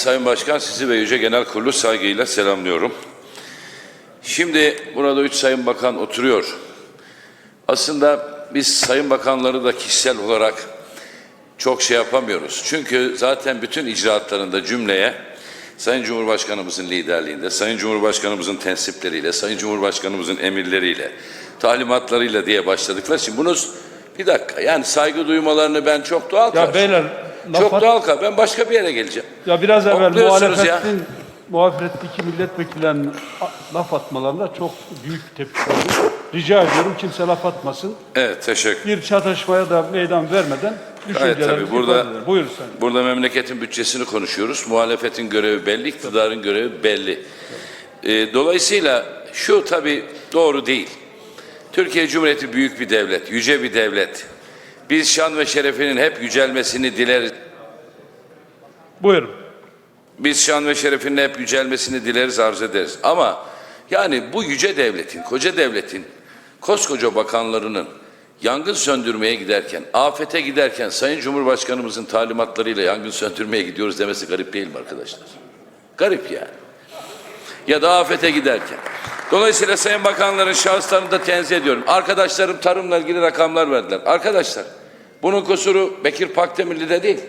Sayın Başkan sizi ve Yüce Genel Kurulu saygıyla selamlıyorum. Şimdi burada üç Sayın Bakan oturuyor. Aslında biz Sayın Bakanları da kişisel olarak çok şey yapamıyoruz. Çünkü zaten bütün icraatlarında cümleye Sayın Cumhurbaşkanımızın liderliğinde, Sayın Cumhurbaşkanımızın tensipleriyle, Sayın Cumhurbaşkanımızın emirleriyle, talimatlarıyla diye başladıklar. Şimdi bunu bir dakika yani saygı duymalarını ben çok doğal Ya beyler laf Çok at- doğal kar- Ben başka bir yere geleceğim. ya biraz evvel muhalefetin muhalefetteki milletvekillerinin laf atmalarına çok büyük tepki oldu. Rica ediyorum kimse laf atmasın. Evet teşekkür. Bir çatışmaya da meydan vermeden düşüncelerimizi tabii, burada-. Buyur sen. Burada memleketin bütçesini konuşuyoruz. Muhalefetin görevi belli, iktidarın görevi belli. Ee, dolayısıyla şu tabii doğru değil. Türkiye Cumhuriyeti büyük bir devlet, yüce bir devlet. Biz şan ve şerefinin hep yücelmesini dileriz. Buyurun. Biz şan ve şerefinin hep yücelmesini dileriz, arz ederiz. Ama yani bu yüce devletin, koca devletin, koskoca bakanlarının yangın söndürmeye giderken, afete giderken Sayın Cumhurbaşkanımızın talimatlarıyla yangın söndürmeye gidiyoruz demesi garip değil mi arkadaşlar? Garip yani. Ya da afete giderken. Dolayısıyla Sayın Bakanların şahıslarını da tenzih ediyorum. Arkadaşlarım tarımla ilgili rakamlar verdiler. Arkadaşlar bunun kusuru Bekir Pakdemirli'de değil.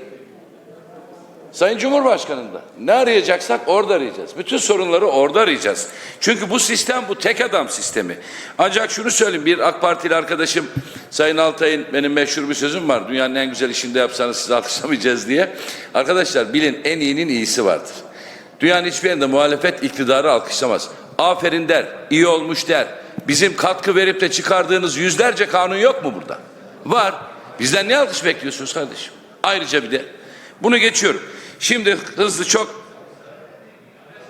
Sayın Cumhurbaşkanı'nda. Ne arayacaksak orada arayacağız. Bütün sorunları orada arayacağız. Çünkü bu sistem bu tek adam sistemi. Ancak şunu söyleyeyim bir AK Partili arkadaşım Sayın Altay'ın benim meşhur bir sözüm var. Dünyanın en güzel işinde yapsanız sizi alkışlamayacağız diye. Arkadaşlar bilin en iyinin iyisi vardır. Dünyanın hiçbir yerinde muhalefet iktidarı alkışlamaz. Aferin der, iyi olmuş der. Bizim katkı verip de çıkardığınız yüzlerce kanun yok mu burada? Var. Bizden ne alkış bekliyorsunuz kardeşim? Ayrıca bir de bunu geçiyorum. Şimdi hızlı çok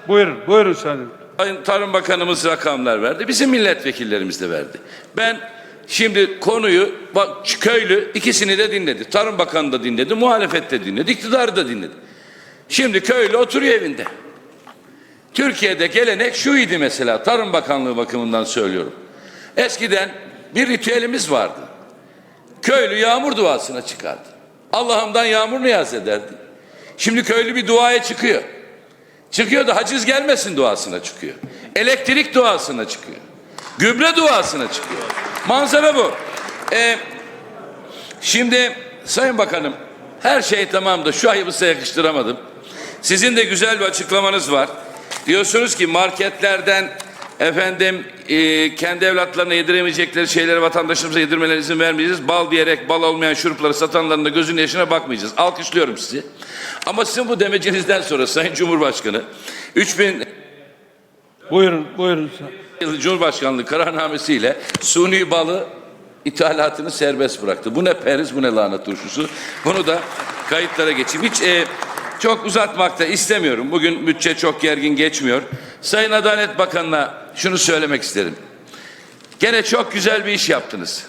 Buyurun. Buyurun. Sayın Tarım Bakanımız rakamlar verdi. Bizim milletvekillerimiz de verdi. Ben şimdi konuyu bak köylü ikisini de dinledi. Tarım Bakanı da dinledi, muhalefet de dinledi, iktidarı da dinledi. Şimdi köylü oturuyor evinde. Türkiye'de gelenek şu idi mesela Tarım Bakanlığı bakımından söylüyorum. Eskiden bir ritüelimiz vardı. Köylü yağmur duasına çıkardı. Allah'ımdan yağmur niyaz ederdi. Şimdi köylü bir duaya çıkıyor. Çıkıyor da haciz gelmesin duasına çıkıyor. Elektrik duasına çıkıyor. Gübre duasına çıkıyor. Manzara bu. Ee, şimdi Sayın Bakanım her şey tamam da şu ayıbı size yakıştıramadım. Sizin de güzel bir açıklamanız var. Diyorsunuz ki marketlerden efendim e, kendi evlatlarına yediremeyecekleri şeyleri vatandaşımıza yedirmelerine izin vermeyeceğiz. Bal diyerek bal olmayan şurupları satanların da gözünün yaşına bakmayacağız. Alkışlıyorum sizi. Ama sizin bu demecinizden sonra Sayın Cumhurbaşkanı 3000 Buyurun. Buyurun Cumhurbaşkanlığı kararnamesiyle suni balı ithalatını serbest bıraktı. Bu ne periz bu ne lanet turşusu. Bunu da kayıtlara geçeyim. Hiç e, çok uzatmak da istemiyorum. Bugün bütçe çok gergin geçmiyor. Sayın Adalet Bakanı'na şunu söylemek isterim. Gene çok güzel bir iş yaptınız.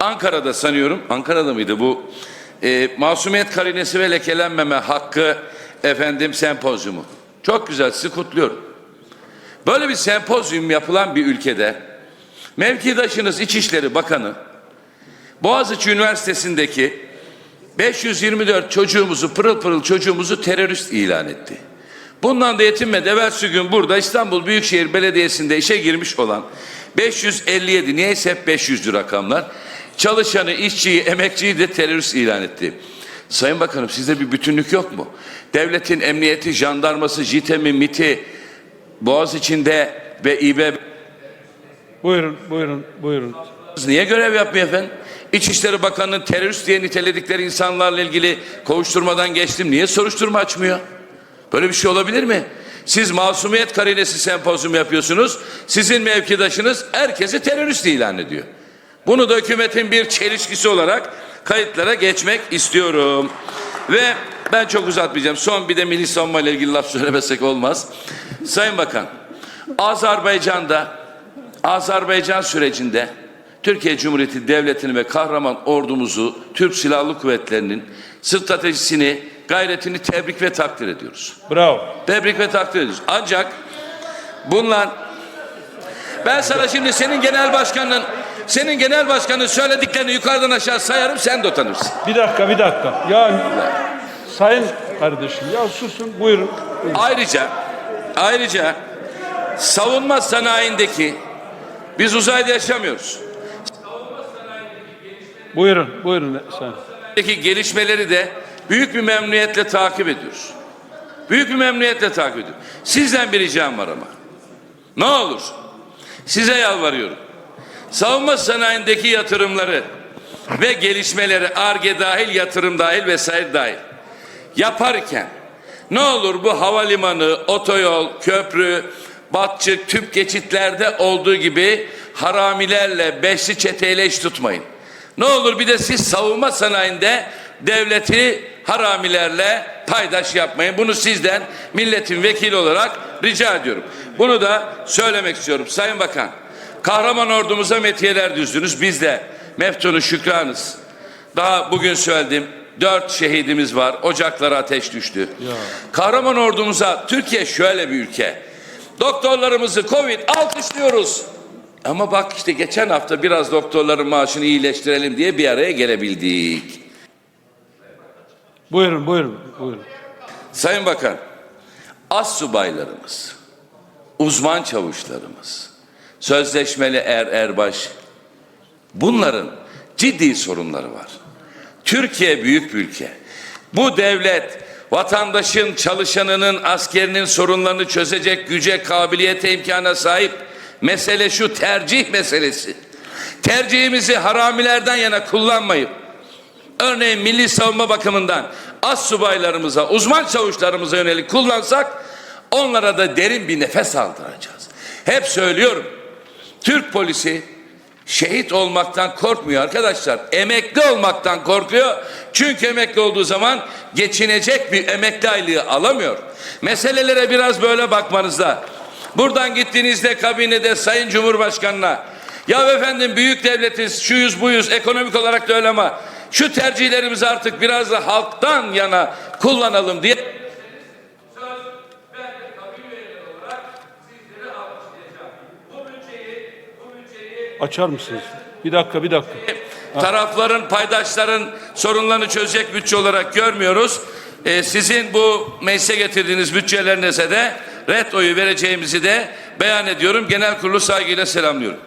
Ankara'da sanıyorum, Ankara'da mıydı bu? E, masumiyet karinesi ve lekelenmeme hakkı efendim sempozyumu. Çok güzel, sizi kutluyorum. Böyle bir sempozyum yapılan bir ülkede mevkidaşınız İçişleri Bakanı Boğaziçi Üniversitesi'ndeki 524 çocuğumuzu pırıl pırıl çocuğumuzu terörist ilan etti. Bundan da yetinmedi. Evvelsi gün burada İstanbul Büyükşehir Belediyesi'nde işe girmiş olan 557 niyeyse hep 500'lü rakamlar çalışanı, işçiyi, emekçiyi de terörist ilan etti. Sayın Bakanım sizde bir bütünlük yok mu? Devletin emniyeti, jandarması, JITEM'i, MIT'i, Boğaz içinde ve İBB Buyurun. Buyurun. Buyurun. niye görev yapmıyor efendim? İçişleri Bakanı'nın terörist diye niteledikleri insanlarla ilgili kovuşturmadan geçtim. Niye soruşturma açmıyor? Böyle bir şey olabilir mi? Siz masumiyet karinesi sempozyum yapıyorsunuz. Sizin mevkidaşınız herkesi terörist ilan ediyor. Bunu da hükümetin bir çelişkisi olarak kayıtlara geçmek istiyorum. Ve ben çok uzatmayacağım. Son bir de milli savunma ile ilgili laf söylemesek olmaz. Sayın Bakan, Azerbaycan'da Azerbaycan sürecinde Türkiye Cumhuriyeti Devleti'ni ve kahraman ordumuzu, Türk Silahlı Kuvvetleri'nin stratejisini, gayretini tebrik ve takdir ediyoruz. Bravo. Tebrik ve takdir ediyoruz. Ancak bunlar ben sana şimdi senin genel başkanın senin genel başkanın söylediklerini yukarıdan aşağı sayarım sen de utanırsın. Bir dakika. Bir dakika. Ya Sayın kardeşim. Ya susun buyurun. Ayrıca ayrıca savunma sanayindeki biz uzayda yaşamıyoruz. Buyurun buyurun sen. Gelişmeleri de büyük bir memnuniyetle takip ediyoruz. Büyük bir memnuniyetle takip ediyoruz. Sizden bir ricam var ama. Ne olur size yalvarıyorum. Savunma sanayindeki yatırımları ve gelişmeleri ARGE dahil, yatırım dahil vesaire dahil yaparken ne olur bu havalimanı, otoyol, köprü, batçık, tüp geçitlerde olduğu gibi haramilerle, beşli çeteyle iş tutmayın. Ne olur bir de siz savunma sanayinde devleti haramilerle paydaş yapmayın. Bunu sizden milletin vekili olarak rica ediyorum. Bunu da söylemek istiyorum. Sayın Bakan, kahraman ordumuza metiyeler düzdünüz. Biz de meftunu şükranız. Daha bugün söyledim. Dört şehidimiz var. Ocaklara ateş düştü. Kahraman ordumuza Türkiye şöyle bir ülke. Doktorlarımızı Covid alkışlıyoruz. Ama bak işte geçen hafta biraz doktorların maaşını iyileştirelim diye bir araya gelebildik. Buyurun buyurun buyurun. Sayın Bakan, az subaylarımız, uzman çavuşlarımız, sözleşmeli er erbaş, bunların ciddi sorunları var. Türkiye büyük bir ülke. Bu devlet vatandaşın, çalışanının, askerinin sorunlarını çözecek güce, kabiliyete, imkana sahip. Mesele şu tercih meselesi. Tercihimizi haramilerden yana kullanmayıp örneğin milli savunma bakımından az subaylarımıza, uzman çavuşlarımıza yönelik kullansak onlara da derin bir nefes aldıracağız. Hep söylüyorum. Türk polisi şehit olmaktan korkmuyor arkadaşlar. Emekli olmaktan korkuyor. Çünkü emekli olduğu zaman geçinecek bir emekli aylığı alamıyor. Meselelere biraz böyle bakmanızda. Buradan gittiğinizde kabinede Sayın Cumhurbaşkanı'na ya efendim büyük devletiz, şuyuz buyuz, ekonomik olarak da öyle ama şu tercihlerimizi artık biraz da halktan yana kullanalım diye Açar mısınız? Bir dakika bir dakika. tarafların, paydaşların sorunlarını çözecek bütçe olarak görmüyoruz. Ee, sizin bu meclise getirdiğiniz bütçelerinize de red oyu vereceğimizi de beyan ediyorum. Genel kurulu saygıyla selamlıyorum.